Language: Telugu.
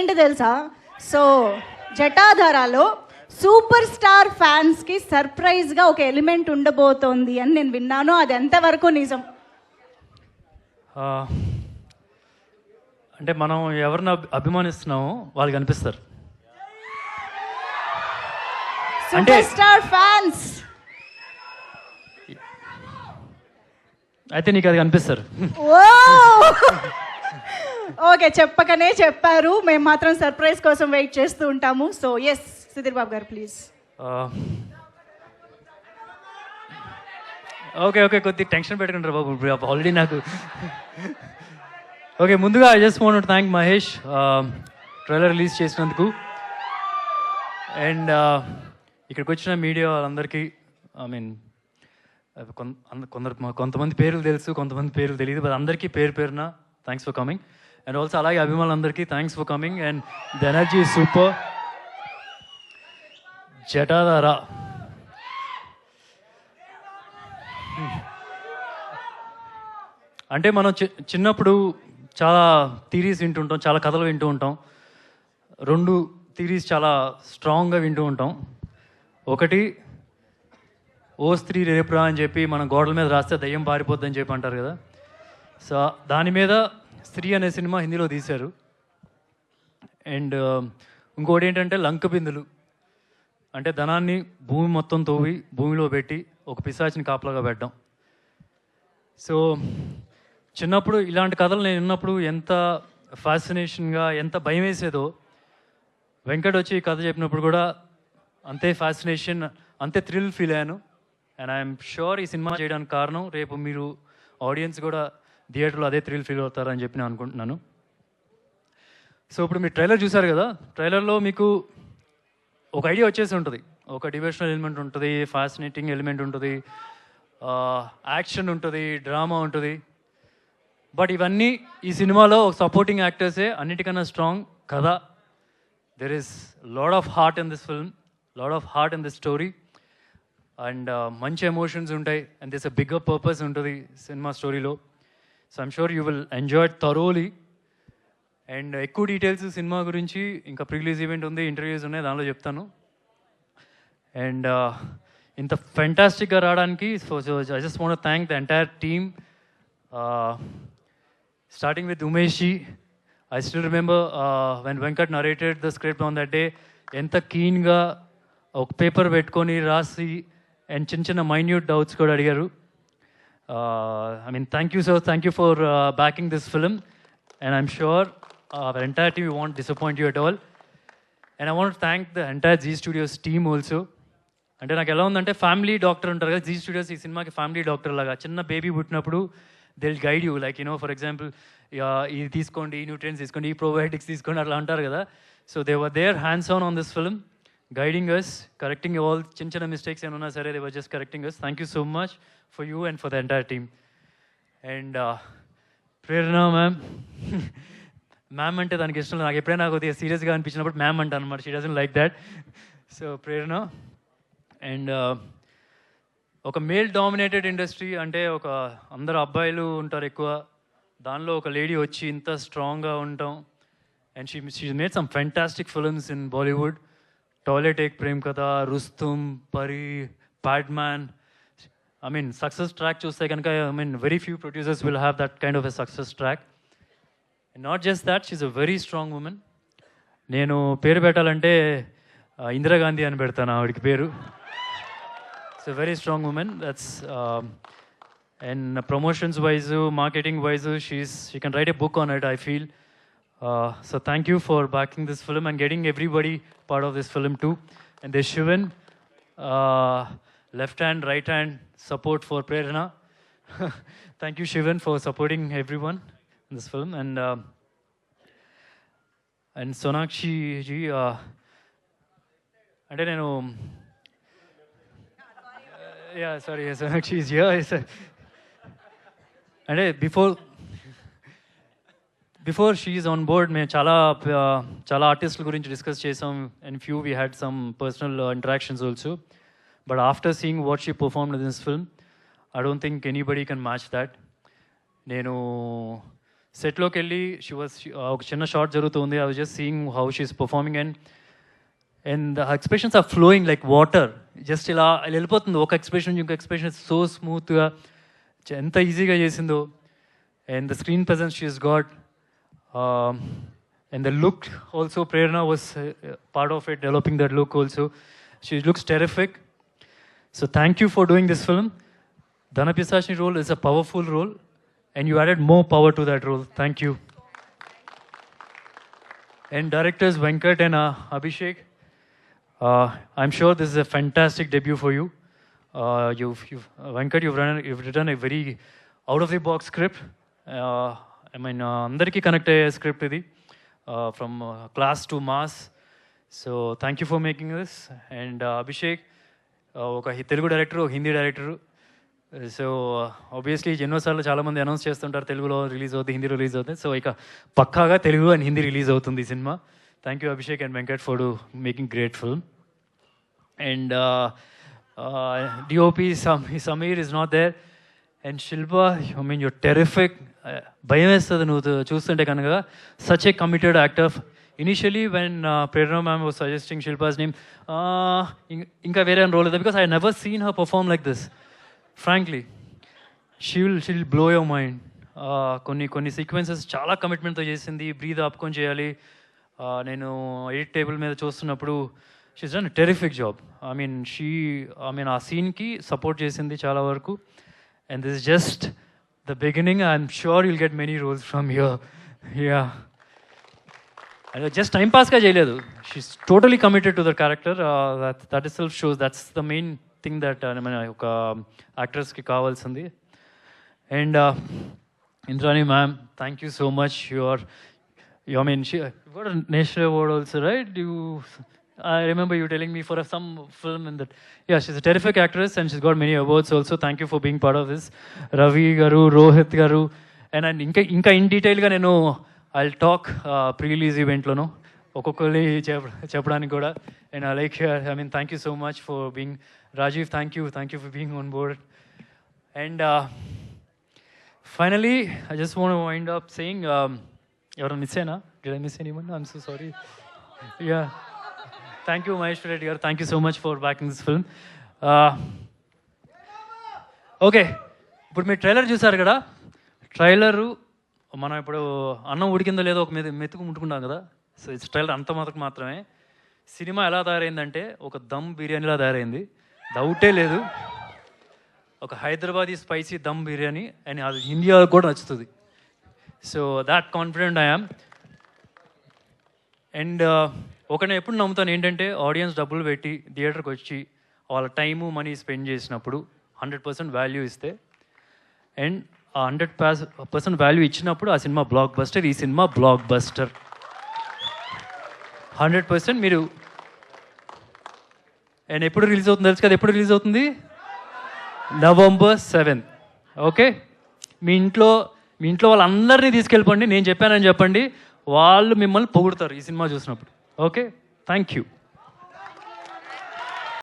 ఏంటి తెలుసా? సో జటాధారాలో సూపర్ స్టార్ ఫ్యాన్స్కి సర్ప్రైజ్గా ఒక ఎలిమెంట్ ఉండబోతోంది అని నేను విన్నాను. అది ఎంతవరకు నిజం? అంటే మనం ఎవరిని అభి- అభిమానిస్తున్నామో వాళ్ళకి అనిపిస్తారు. అంటే- సూపర్ స్టార్ ఫ్యాన్స్! అయితే నీకు అది కనిపిస్తారు ఓకే చెప్పకనే చెప్పారు. మేము మాత్రం సర్ప్రైజ్ కోసం వెయిట్ చేస్తూ ఉంటాము. So yes Sudheer Babu garu please okay okay కొద్ది టెన్షన్ పెట్టుకుంటారు బాబు. ఆల్రెడీ నాకు. ఓకే ముందుగా I just want thank Mahesh trailer release చేసినందుకు. అండ్ ఇక్కడికి వచ్చిన మీడియా వాళ్ళందరికీ ఐ మీన్ కొందరు కొంతమంది పేర్లు తెలుసు కొంతమంది పేర్లు తెలియదు బట్ అందరికీ పేరు పేరున thanks for coming and also అలాగే అభిమానులందరికీ thanks for coming and the energy super Jatadhara అంటే మనం చి చిన్నప్పుడు చాలా థీరీస్ వింటూ ఉంటాం చాలా కథలు వింటూ ఉంటాం. రెండు థీరీస్ చాలా స్ట్రాంగ్గా వింటూ ఉంటాం. ఒకటి ఓ స్త్రీ రేపురా అని చెప్పి మనం గోడల మీద రాస్తే దయ్యం పారిపోద్దని చెప్పి అంటారు కదా. సో దాని మీద స్త్రీ అనే సినిమా హిందీలో తీశారు. అండ్ um, ఇంకోటి ఏంటంటే లంక బిందులు. అంటే ధనాన్ని భూమి మొత్తం తవ్వి భూమిలో పెట్టి ఒక పిశాచిని కాపలాగా పెట్టడం. సో చిన్నప్పుడు ఇలాంటి కథలు నేను విన్నప్పుడు ఎంత ఫ్యాసినేషన్గా ఎంత భయం వేసేదో వెంకట్ వచ్చి ఈ కథ చెప్పినప్పుడు కూడా అంతే ఫ్యాసినేషన్ అంతే థ్రిల్ ఫీల్ అయ్యాను. అండ్ ఐఎమ్ షూర్ ఈ సినిమా చేయడానికి కారణం రేపు మీరు ఆడియన్స్ కూడా థియేటర్లో అదే థ్రిల్ ఫీల్ అవుతారని చెప్పి నేను అనుకుంటున్నాను. సో ఇప్పుడు మీరు ట్రైలర్ చూసారు కదా ట్రైలర్లో మీకు ఒక ఐడియా వచ్చేసి ఉంటుంది. ఒక డివోషనల్ ఎలిమెంట్ ఉంటుంది ఫ్యాసినేటింగ్ ఎలిమెంట్ ఉంటుంది యాక్షన్ ఉంటుంది డ్రామా ఉంటుంది. బట్ ఇవన్నీ ఈ సినిమాలో ఒక సపోర్టింగ్ యాక్టర్సే అన్నిటికన్నా స్ట్రాంగ్ కథ. There is lot of heart in this film lot of heart in this story and మంచి ఎమోషన్స్ ఉంటాయి. And this a bigger purpose ఉంటుంది సినిమా స్టోరీలో so I'm sure you will enjoy thoroughly and ఎక్కువ డీటెయిల్స్ సినిమా గురించి ఇంకా ప్రిలీజ్ ఈవెంట్ ఉంది ఇంటర్వ్యూస్ ఉన్నాయి దానిలో చెప్తాను. అండ్ uh, ఇంత ఫెంటాస్టిక్గా రావడానికి so I just want thank the entire team starting with Umesh ji I still remember when Venkat narrated the script on that day ఎంత కీన్గా ఒక పేపర్ పెట్టుకొని రాసి అండ్ చిన్న చిన్న మైన్యూట్ డౌట్స్ కూడా అడిగారు. I mean thank you sir thank you for backing this film and I'm sure our entire team want disappoint you at all and I want thank the entire Zee Studios team also అంటే నాకు ఎలా ఉందంటే ఫ్యామిలీ డాక్టర్ ఉంటారు కదా జీ స్టూడియోస్ ఈ సినిమాకి ఫ్యామిలీ డాక్టర్ లాగా. చిన్న బేబీ పుట్టినప్పుడు they will guide you like you know for example ఇది తీసుకోండి ఈ న్యూట్రియన్స్ తీసుకోండి ఈ ప్రోబయోటిక్స్ తీసుకోండి అట్లా అంటారు కదా. So they were their hands on on this film guiding us correcting all చిన్న చిన్న మిస్టేక్స్ ఏమన్నా సరే they were just correcting us thank you so much for you and for the entire team and Prerana ma'am ma'am అంటే దానికి ఇష్టం నాకు ఎప్పుడైనా కొద్దిగా సీరియస్గా అనిపించినప్పుడు మ్యామ్ అంటాను అనమాట she doesn't like that so Prerana and ఒక మేల్ డామినేటెడ్ ఇండస్ట్రీ అంటే ఒక అందరు అబ్బాయిలు ఉంటారు ఎక్కువ. దానిలో ఒక లేడీ వచ్చి ఇంత స్ట్రాంగ్గా ఉంటాం. And she she made some fantastic films in Bollywood Toilet Ek Prem Katha Rustom Pari Pad Man I mean success track చూస్తే కనుక I mean very few producers will have that kind of a success track not just that she uh very strong woman నేను పేరు పెట్టాలంటే ఇందిరాగాంధీ అని పెడతాను ఆవిడకి పేరు it's very strong woman that's and promotions wise marketing wise she's she can right a book on it I feel Uh, so thank you for backing this film and getting everybody part of this film too. And there's Shivan, uh, left hand, right hand support for Prerna. thank you, Shivan, for supporting everyone in this film. And uh, and Sonakshi ji, uh, I don't know. yeah, sorry, Sonakshi is here. and before before she on board మేము చాలా చాలా ఆర్టిస్టుల గురించి డిస్కస్ చేసాం. And few we had some personal interactions also but after seeing what she perform in this film I don't think anybody can match that నేను సెట్లోకి వెళ్ళి షీ వాజ్ ఒక చిన్న షార్ట్ జరుగుతుంది. I was just seeing how she's performing and and the expressions are flowing like water just ఇలా వెళ్ళిపోతుంది. ఒక ఎక్స్ప్రెషన్ ఇంకొక ఎక్స్ప్రెషన్ సో స్మూత్గా ఎంత ఈజీగా చేసిందో. And the screen presence she's got Um, and the look also, Prerna was uh, part of it, developing that look also. She looks terrific. So thank you for doing this film. Dhanapyasashini role is a powerful role, and you added more power to that role. Thank you. And directors Venkat and uh, Abhishek, uh, I'm sure this is a fantastic debut for you. Uh, you've, you've, Venkat, you've, run, you've written a very out-of-the-box script. Uh, I mean uh, అందరికీ కనెక్ట్ అయ్యే స్క్రిప్ట్ ఇది. From class to mass so thank you for making this and Abhishek ఒక తెలుగు డైరెక్టర్ ఒక హిందీ డైరెక్టర్ సో ఆబ్వియస్లీ ఎన్నోసార్లు చాలామంది అనౌన్స్ చేస్తుంటారు తెలుగులో రిలీజ్ అవుతుంది హిందీ రిలీజ్ అవుతుంది సో ఇక పక్కాగా తెలుగు అండ్ హిందీ రిలీజ్ అవుతుంది ఈ cinema. Thank you Abhishek and Venkat for do making great film and DOP Sameer is not there and Shilpa I mean your terrific భయం వేస్తుంది నువ్వు చూస్తుంటే కనుక. Such a committed actor initially when Prerana ma'am was suggesting Shilpa's name ఇంకా వేరే రోల్ లేదు because I never seen her perform like this frankly she will she will blow your mind కొన్ని కొన్ని సీక్వెన్సెస్ చాలా కమిట్మెంట్తో చేసింది. బ్రీద్ ఆపుకొని చేయాలి. నేను ఎడిట్ టేబుల్ మీద చూస్తున్నప్పుడు she's done terrific job I mean she I mean ఆ సీన్కి సపోర్ట్ చేసింది చాలా వరకు. and this just the beginning I'm sure you'll get many roles from here yeah అదే జస్ట్ టైం పాస్గా చేయలేదు she's totally committed to the character that that is self shows that's the main thing that మన ఒక యాక్ట్రెస్కి కావాల్సింది and Indrani ma'am thank you so much your you I mean she got a national award also right you I remember you telling me for a, some film in that yeah she's a terrific actress and she's got many awards also thank you for being part of this Ravi garu Rohit garu and and ఇంకా ఇంకా ఇన్ డీటెయిల్గా నేను ఐ టాక్ ప్రీ రిలీజ్ ఈవెంట్లోను ఒక్కొక్కరి చెప్ చెప్పడానికి కూడా and I like I mean thank you so much for being Rajiv thank you thank you for being on board and finally I just want wind up saying ఎవరైనా మిస్ అయినా did I miss anyone I'm so sorry yeah Thank you Mahesh Reddy garu. Thank you so much for backing this film okay ఇప్పుడు మీరు ట్రైలర్ చూసారు కదా? ట్రైలరు మనం ఇప్పుడు అన్నం ఉడికిందో లేదో ఒక మెతు మెతుకు ముట్టుకుంటాం కదా? సో ఇట్స్ ట్రైలర్ అంత మాత్రం మాత్రమే. సినిమా ఎలా తయారైందంటే ఒక దమ్ బిర్యానీలా తయారైంది. డౌటే లేదు. ఒక హైదరాబాదీ స్పైసీ దమ్ బిర్యానీ అండ్ అది ఇండియాలో కూడా నచ్చుతుంది. So that confident I am and ఒక నేను ఎప్పుడు నమ్ముతాను ఏంటంటే ఆడియన్స్ డబ్బులు పెట్టి థియేటర్కి వచ్చి వాళ్ళ టైము మనీ స్పెండ్ చేసినప్పుడు హండ్రెడ్ పర్సెంట్ వాల్యూ ఇస్తే అండ్ ఆ హండ్రెడ్ పర్సెంట్ వాల్యూ ఇచ్చినప్పుడు ఆ సినిమా బ్లాక్ బస్టర్ ఈ cinema blockbuster hundred percent మీరు అండ్ ఎప్పుడు రిలీజ్ అవుతుంది తెలుసు కదా ఎప్పుడు రిలీజ్ అవుతుంది? నవంబర్ సెవెంత్ ఓకే మీ ఇంట్లో మీ ఇంట్లో వాళ్ళందరినీ తీసుకెళ్ళిపోండి నేను చెప్పానని చెప్పండి వాళ్ళు మిమ్మల్ని పొగుడతారు ఈ సినిమా చూసినప్పుడు. Okay thank you